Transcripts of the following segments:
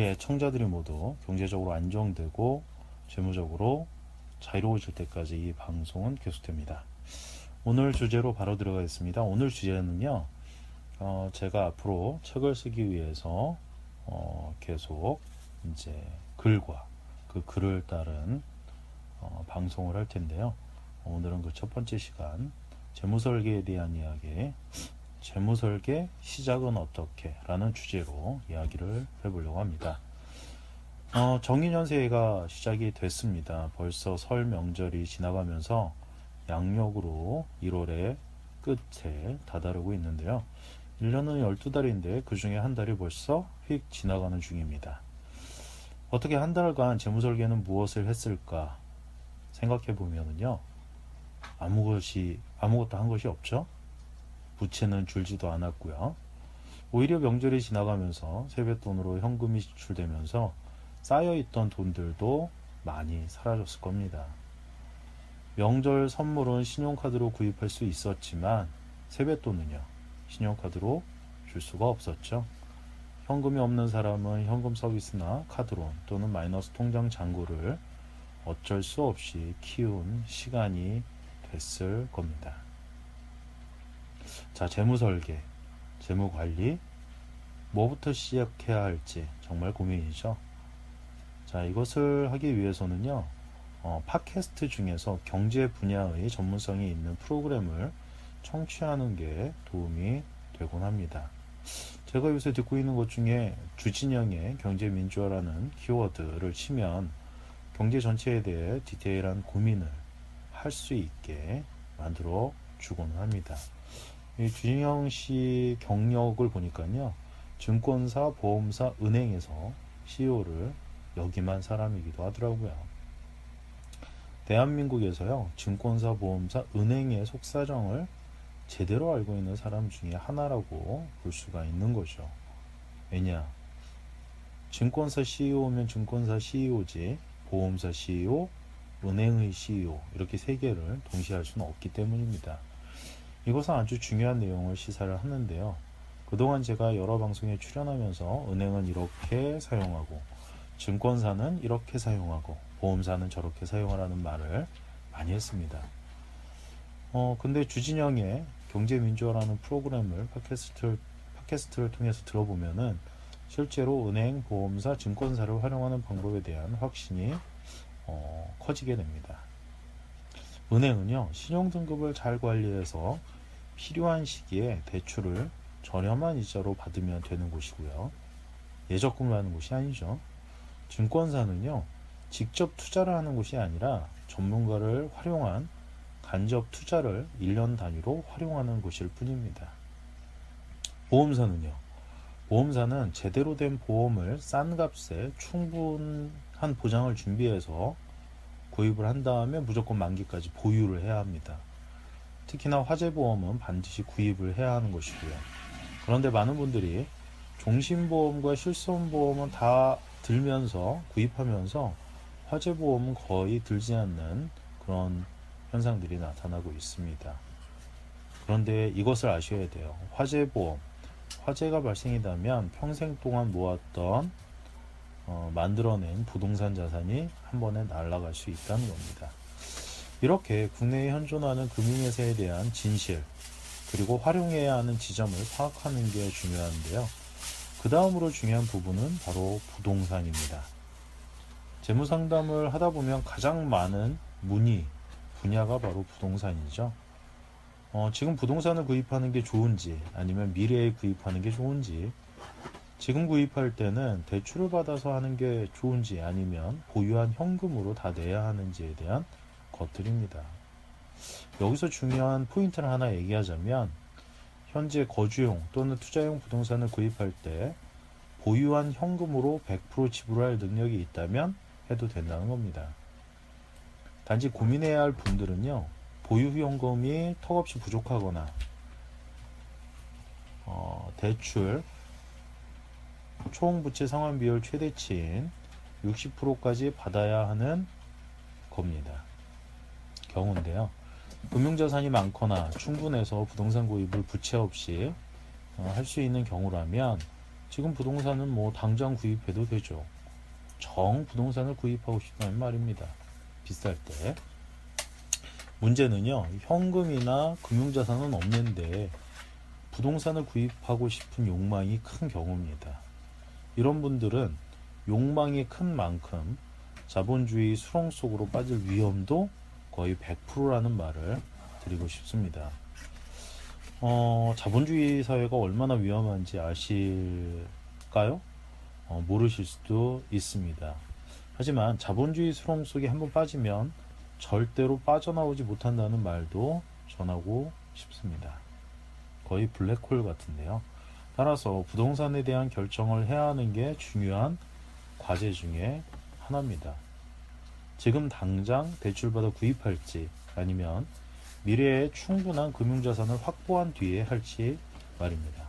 예, 청자들이 모두 경제적으로 안정되고 재무적으로 자유로워질 때까지 이 방송은 계속됩니다. 오늘 주제로 바로 들어가겠습니다. 오늘 주제는요, 어, 제가 앞으로 책을 쓰기 위해서 어, 계속 이제 글과 그 글을 따른 어, 방송을 할 텐데요. 오늘은 그 첫 번째 시간 재무설계에 대한 이야기, 재무설계 시작은 어떻게? 라는 주제로 이야기를 해보려고 합니다. 어, 정인연세가 시작이 됐습니다. 벌써 설 명절이 지나가면서 양력으로 1월의 끝에 다다르고 있는데요. 1년은 12달인데 그 중에 한 달이 벌써 휙 지나가는 중입니다. 어떻게 한 달간 재무설계는 무엇을 했을까 생각해 보면은요. 아무것이 아무것도 한 것이 없죠. 부채는 줄지도 않았고요. 오히려 명절이 지나가면서 세뱃돈으로 현금이 지출되면서 쌓여있던 돈들도 많이 사라졌을 겁니다. 명절 선물은 신용카드로 구입할 수 있었지만 세뱃돈은요, 신용카드로 줄 수가 없었죠. 현금이 없는 사람은 현금 서비스나 카드론 또는 마이너스 통장 잔고를 어쩔 수 없이 키운 시간이 됐을 겁니다. 자, 재무 설계, 재무 관리, 뭐부터 시작해야 할지 정말 고민이죠. 자, 이것을 하기 위해서는요, 어, 팟캐스트 중에서 경제 분야의 전문성이 있는 프로그램을 청취하는 게 도움이 되곤 합니다. 제가 요새 듣고 있는 것 중에 주진영의 경제민주화라는 키워드를 치면 경제 전체에 대해 디테일한 고민을 할 수 있게 만들어 주곤 합니다. 이 주진영 씨 경력을 보니까요. 증권사, 보험사, 은행에서 CEO를 역임한 사람이기도 하더라고요. 대한민국에서요. 증권사, 보험사, 은행의 속사정을 제대로 알고 있는 사람 중에 하나라고 볼 수가 있는 거죠. 왜냐? 증권사 CEO면 증권사 CEO지, 보험사 CEO, 은행의 CEO 이렇게 세 개를 동시에 할 수는 없기 때문입니다. 이것은 아주 중요한 내용을 시사를 하는데요. 그동안 제가 여러 방송에 출연하면서 은행은 이렇게 사용하고 증권사는 이렇게 사용하고 보험사는 저렇게 사용하라는 말을 많이 했습니다. 어, 근데 주진영의 경제민주화라는 프로그램을 팟캐스트를, 팟캐스트를 통해서 들어보면은 실제로 은행, 보험사, 증권사를 활용하는 방법에 대한 확신이 어, 커지게 됩니다. 은행은요, 신용등급을 잘 관리해서 필요한 시기에 대출을 저렴한 이자로 받으면 되는 곳이고요. 예적금을 하는 곳이 아니죠. 증권사는요, 직접 투자를 하는 곳이 아니라 전문가를 활용한 간접 투자를 1년 단위로 활용하는 곳일 뿐입니다. 보험사는요, 보험사는 제대로 된 보험을 싼 값에 충분한 보장을 준비해서 구입을 한 다음에 무조건 만기까지 보유를 해야 합니다. 특히나 화재보험은 반드시 구입을 해야 하는 것이고요. 그런데 많은 분들이 종신보험과 실손보험은 다 들면서 구입하면서 화재보험은 거의 들지 않는 그런 현상들이 나타나고 있습니다. 그런데 이것을 아셔야 돼요. 화재보험, 화재가 발생이다면 평생 동안 모았던 어, 만들어낸 부동산 자산이 한 번에 날아갈 수 있다는 겁니다. 이렇게 국내에 현존하는 금융회사에 대한 진실 그리고 활용해야 하는 지점을 파악하는 게 중요한데요. 그 다음으로 중요한 부분은 바로 부동산입니다. 재무 상담을 하다 보면 가장 많은 문의 분야가 바로 부동산이죠. 어, 지금 부동산을 구입하는 게 좋은지 아니면 미래에 구입하는 게 좋은지 지금 구입할 때는 대출을 받아서 하는 게 좋은지 아니면 보유한 현금으로 다 내야 하는지에 대한 것들입니다. 여기서 중요한 포인트를 하나 얘기하자면 현재 거주용 또는 투자용 부동산을 구입할 때 보유한 현금으로 100% 지불할 능력이 있다면 해도 된다는 겁니다. 단지 고민해야 할 분들은요, 보유 현금이 턱없이 부족하거나, 어, 대출, 총 부채 상환 비율 최대치인 60%까지 받아야 하는 겁니다. 경우인데요. 금융자산이 많거나 충분해서 부동산 구입을 부채 없이 어, 할수 있는 경우라면 지금 부동산은 뭐 당장 구입해도 되죠. 정 부동산을 구입하고 싶다는 말입니다. 비쌀 때. 문제는요, 현금이나 금융자산은 없는데 부동산을 구입하고 싶은 욕망이 큰 경우입니다. 이런 분들은 욕망이 큰 만큼 자본주의 수렁 속으로 빠질 위험도 거의 100%라는 말을 드리고 싶습니다. 어, 자본주의 사회가 얼마나 위험한지 아실까요? 어, 모르실 수도 있습니다. 하지만 자본주의 수렁 속에 한번 빠지면 절대로 빠져나오지 못한다는 말도 전하고 싶습니다. 거의 블랙홀 같은데요. 따라서 부동산에 대한 결정을 해야 하는 게 중요한 과제 중에 하나입니다. 지금 당장 대출받아 구입할지 아니면 미래에 충분한 금융자산을 확보한 뒤에 할지 말입니다.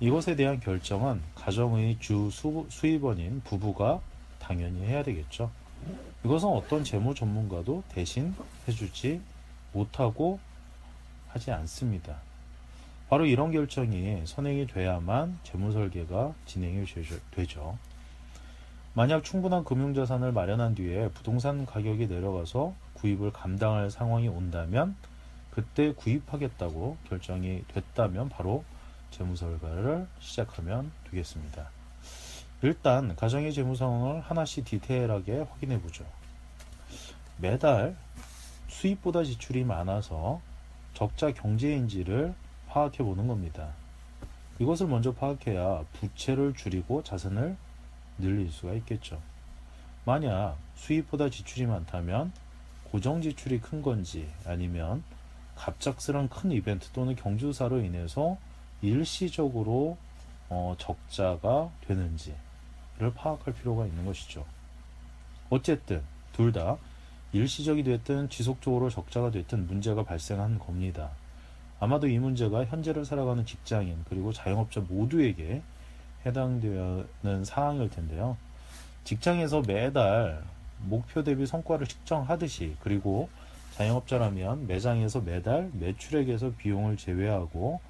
이것에 대한 결정은 가정의 주 수, 수입원인 부부가 당연히 해야 되겠죠. 이것은 어떤 재무 전문가도 대신 해주지 못하고 하지 않습니다. 바로 이런 결정이 선행이 돼야만 재무 설계가 진행이 되죠. 만약 충분한 금융자산을 마련한 뒤에 부동산 가격이 내려가서 구입을 감당할 상황이 온다면 그때 구입하겠다고 결정이 됐다면 바로 재무설계를 시작하면 되겠습니다. 일단 가정의 재무 상황을 하나씩 디테일하게 확인해 보죠. 매달 수입보다 지출이 많아서 적자 경제인지를 파악해 보는 겁니다. 이것을 먼저 파악해야 부채를 줄이고 자산을 늘릴 수가 있겠죠. 만약 수입보다 지출이 많다면 고정 지출이 큰 건지 아니면 갑작스런 큰 이벤트 또는 경주사로 인해서 일시적으로 어, 적자가 되는지를 파악할 필요가 있는 것이죠. 어쨌든 둘 다 일시적이 됐든 지속적으로 적자가 됐든 문제가 발생한 겁니다. 아마도 이 문제가 현재를 살아가는 직장인 그리고 자영업자 모두에게 해당되는 사항일 텐데요. 직장에서 매달 목표 대비 성과를 측정하듯이 그리고 자영업자라면 매장에서 매달 매출액에서 비용을 제외하고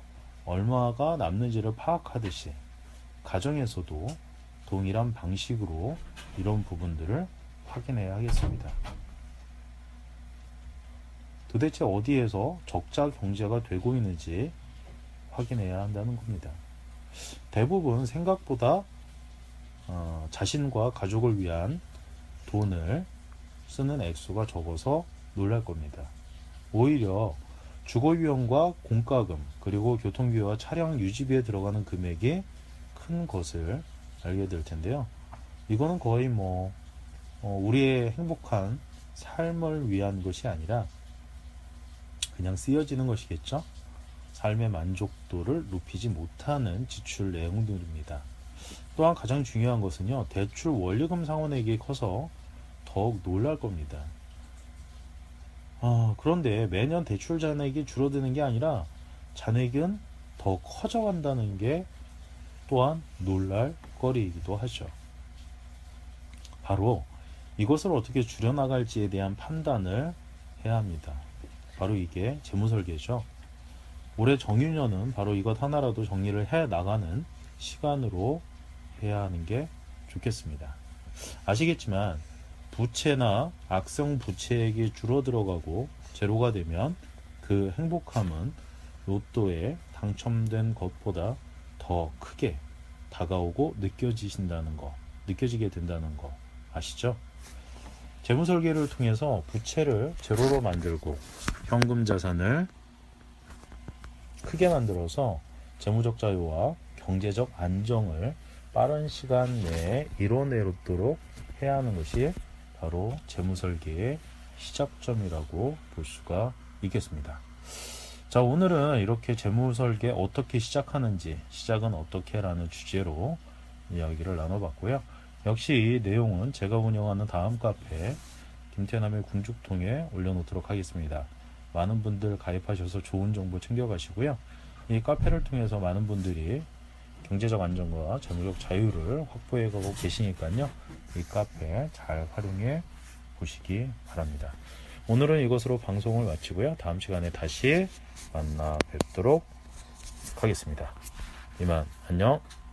얼마가 남는지를 파악하듯이 가정에서도 동일한 방식으로 이런 부분들을 확인해야 하겠습니다. 도대체 어디에서 적자 경제가 되고 있는지 확인해야 한다는 겁니다. 대부분 생각보다 어, 자신과 가족을 위한 돈을 쓰는 액수가 적어서 놀랄 겁니다. 오히려 주거비용과 공과금 그리고 교통비와 차량 유지비에 들어가는 금액이 큰 것을 알게 될 텐데요. 이거는 거의 뭐 어, 우리의 행복한 삶을 위한 것이 아니라 그냥 쓰여지는 것이겠죠. 삶의 만족도를 높이지 못하는 지출 내용들입니다. 또한 가장 중요한 것은요, 대출 원리금 상환액이 커서 더욱 놀랄 겁니다. 아, 그런데 매년 대출 잔액이 줄어드는 게 아니라 잔액은 더 커져간다는 게 또한 놀랄 거리이기도 하죠. 바로 이것을 어떻게 줄여나갈지에 대한 판단을 해야 합니다. 바로 이게 재무설계죠. 올해 정유년은 바로 이것 하나라도 정리를 해 나가는 시간으로 해야 하는 게 좋겠습니다. 아시겠지만 부채나 악성 부채액이 줄어 들어가고 제로가 되면 그 행복함은 로또에 당첨된 것보다 더 크게 다가오고 느껴지신다는 거, 느껴지게 된다는 거 아시죠? 재무 설계를 통해서 부채를 제로로 만들고 현금 자산을 크게 만들어서 재무적 자유와 경제적 안정을 빠른 시간 내에 이뤄내도록 해야 하는 것이 바로 재무 설계의 시작점이라고 볼 수가 있겠습니다. 자, 오늘은 이렇게 재무 설계 어떻게 시작하는지, 시작은 어떻게 라는 주제로 이야기를 나눠봤고요. 역시 이 내용은 제가 운영하는 다음 카페 김태남의 궁죽통에 올려놓도록 하겠습니다. 많은 분들 가입하셔서 좋은 정보 챙겨가시고요. 이 카페를 통해서 많은 분들이 경제적 안정과 재무적 자유를 확보해 가고 계시니까요. 이 카페 잘 활용해 보시기 바랍니다. 오늘은 이것으로 방송을 마치고요. 다음 시간에 다시 만나 뵙도록 하겠습니다. 이만 안녕.